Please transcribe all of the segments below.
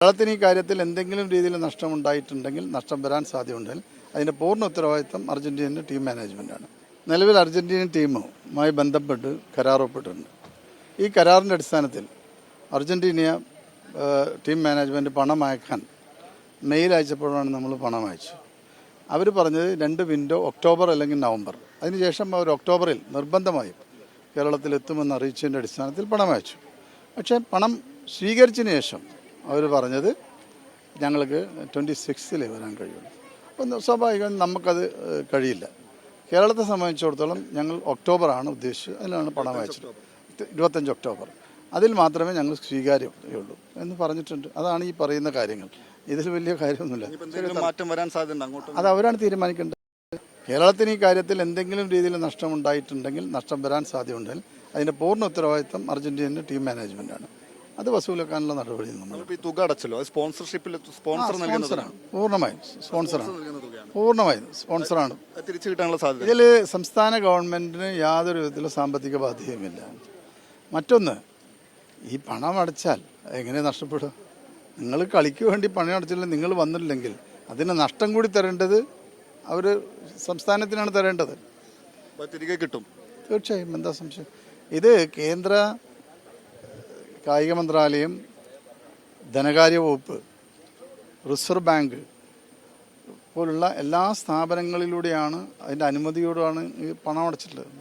കേരളത്തിന് ഈ കാര്യത്തിൽ എന്തെങ്കിലും രീതിയിൽ നഷ്ടമുണ്ടായിട്ടുണ്ടെങ്കിൽ നഷ്ടം വരാൻ സാധ്യതയുണ്ടെങ്കിൽ അതിന്റെ പൂർണ ഉത്തരവാദിത്തം അർജന്റീന ടീം മാനേജ്മെന്റാണ് നിലവിൽ അർജന്റീനിയൻ ടീമുമായി ബന്ധപ്പെട്ട് കരാർ ഒപ്പിട്ടിട്ടുണ്ട് ഈ കരാറിന്റെ അടിസ്ഥാനത്തിൽ അർജന്റീന ടീം മാനേജ്മെന്റ് പണം അയക്കാൻ മെയിൽ അയച്ചപ്പോഴാണ് നമ്മൾ പണം അയച്ചു അവർ പറഞ്ഞത് രണ്ട് വിൻഡോ ഒക്ടോബർ അല്ലെങ്കിൽ നവംബർ. അതിനുശേഷം അവർ ഒക്ടോബറിൽ നിർബന്ധമായും കേരളത്തിൽ എത്തുമെന്ന് അറിയിച്ചതിന്റെ അടിസ്ഥാനത്തിൽ പണം അയച്ചു. പക്ഷേ പണം സ്വീകരിച്ചതിന് ശേഷം അവർ പറഞ്ഞത് ഞങ്ങൾക്ക് ട്വന്റി സിക്സിലെ വരാൻ കഴിയുള്ളൂ. അപ്പം സ്വാഭാവികം നമുക്കത് കഴിയില്ല. കേരളത്തെ സംബന്ധിച്ചിടത്തോളം ഞങ്ങൾ ഒക്ടോബറാണ് ഉദ്ദേശിച്ചത്. അതിലാണ് പണം അയച്ചത്. ഇരുപത്തഞ്ച് ഒക്ടോബർ. അതിൽ മാത്രമേ ഞങ്ങൾ സ്വീകാര്യമുള്ളൂ എന്ന് പറഞ്ഞിട്ടുണ്ട്. അതാണ് ഈ പറയുന്ന കാര്യങ്ങൾ. ഇതിൽ വലിയ കാര്യമൊന്നുമില്ല. മാറ്റം വരാൻ സാധ്യത അത് അവരാണ് തീരുമാനിക്കേണ്ടത്. കേരളത്തിന് ഈ കാര്യത്തിൽ എന്തെങ്കിലും രീതിയിൽ നഷ്ടമുണ്ടായിട്ടുണ്ടെങ്കിൽ നഷ്ടം വരാൻ സാധ്യതയുണ്ടെങ്കിൽ അതിന്റെ പൂർണ ഉത്തരവാദിത്തം അർജന്റീന ടീം മാനേജ്മെന്റാണ് അത് വസൂലാക്കാനുള്ള നടപടി നമ്മൾ. ഈ തുക അടച്ചല്ലോ? അത് സ്പോൺസർഷിപ്പിൽ സ്പോൺസർ നൽകുന്ന തുക. സ്പോൺസറാണ് പൂർണമായും സ്പോൺസറാണ് നൽകുന്ന തുകയാണ്. പൂർണമായും സ്പോൺസറാണ് കിട്ടാനുള്ള സാധ്യത. ഇതിൽ സംസ്ഥാന ഗവൺമെന്റിന് യാതൊരു വിധത്തിലും സാമ്പത്തിക ബാധ്യതയുമില്ല. മറ്റൊന്ന് ഈ പണം അടച്ചാൽ എങ്ങനെ നഷ്ടപ്പെടും? നിങ്ങൾ കളിക്ക് വേണ്ടി പണം അടച്ചില്ലെങ്കിൽ നിങ്ങൾ വന്നില്ലെങ്കിൽ അതിന് നഷ്ടം കൂടി തരേണ്ടത് അവർ സംസ്ഥാനത്തിനാണ് തരേണ്ടത്. അത് തിരികെ കിട്ടും. തീർച്ചയായും. എന്താ സംശയം? ഇത് കേന്ദ്ര കായിക മന്ത്രാലയം ധനകാര്യ വകുപ്പ് റിസർവ് ബാങ്ക് പോലുള്ള എല്ലാ സ്ഥാപനങ്ങളിലൂടെയാണ് അതിന്റെ അനുമതിയോടാണ് ഈ പണം അടച്ചിട്ടുള്ളത്.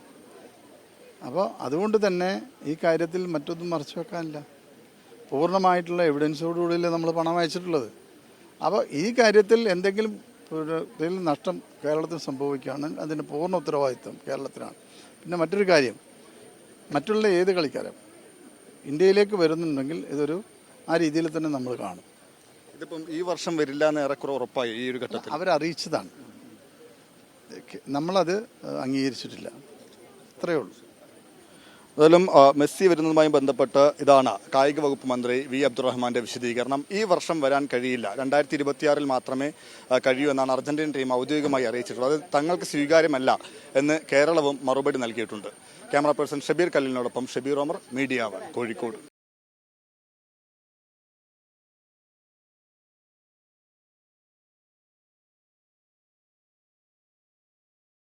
അപ്പോൾ അതുകൊണ്ട് തന്നെ ഈ കാര്യത്തിൽ മറ്റൊന്നും മറച്ചു വെക്കാനില്ല. പൂർണമായിട്ടുള്ള എവിഡൻസോടുകൂടിയല്ലേ നമ്മൾ പണം അയച്ചിട്ടുള്ളത്. അപ്പോൾ ഈ കാര്യത്തിൽ എന്തെങ്കിലും നഷ്ടം കേരളത്തിൽ സംഭവിക്കുകയാണെങ്കിൽ അതിന്റെ പൂർണ ഉത്തരവാദിത്വം കേരളത്തിനാണ്. പിന്നെ മറ്റൊരു കാര്യം മറ്റുള്ള ഏത് കളിക്കാരും ഇന്ത്യയിലേക്ക് വരുന്നുണ്ടെങ്കിൽ ഇതൊരു ആ രീതിയിൽ തന്നെ നമ്മൾ കാണും. ഇതിപ്പം ഈ വർഷം വരില്ല എന്ന് ഏറെക്കുറെ ഉറപ്പായി ഈ ഒരു ഘട്ടത്തിൽ. അവരറിയിച്ചതാണ് നമ്മളത് അംഗീകരിച്ചിട്ടില്ല. അത്രയേ ഉള്ളൂ. ഏതായാലും മെസ്സി വരുന്നതുമായി ബന്ധപ്പെട്ട് ഇതാണ് കായിക വകുപ്പ് മന്ത്രി വി. അബ്ദുറഹ്മാന്റെ വിശദീകരണം. ഈ വർഷം വരാൻ കഴിയില്ല. രണ്ടായിരത്തി ഇരുപത്തിയാറിൽ മാത്രമേ കഴിയൂ എന്നാണ് അർജന്റീൻ ടീം ഔദ്യോഗികമായി അറിയിച്ചിട്ടുള്ളത്. അത് തങ്ങൾക്ക് സ്വീകാര്യമല്ല എന്ന് കേരളവും മറുപടി നൽകിയിട്ടുണ്ട്. ക്യാമറ പേഴ്സൺ ഷബീർ കല്ലിനോടൊപ്പം ഷബീർ ഒമർ മീഡിയ കോഴിക്കോട്.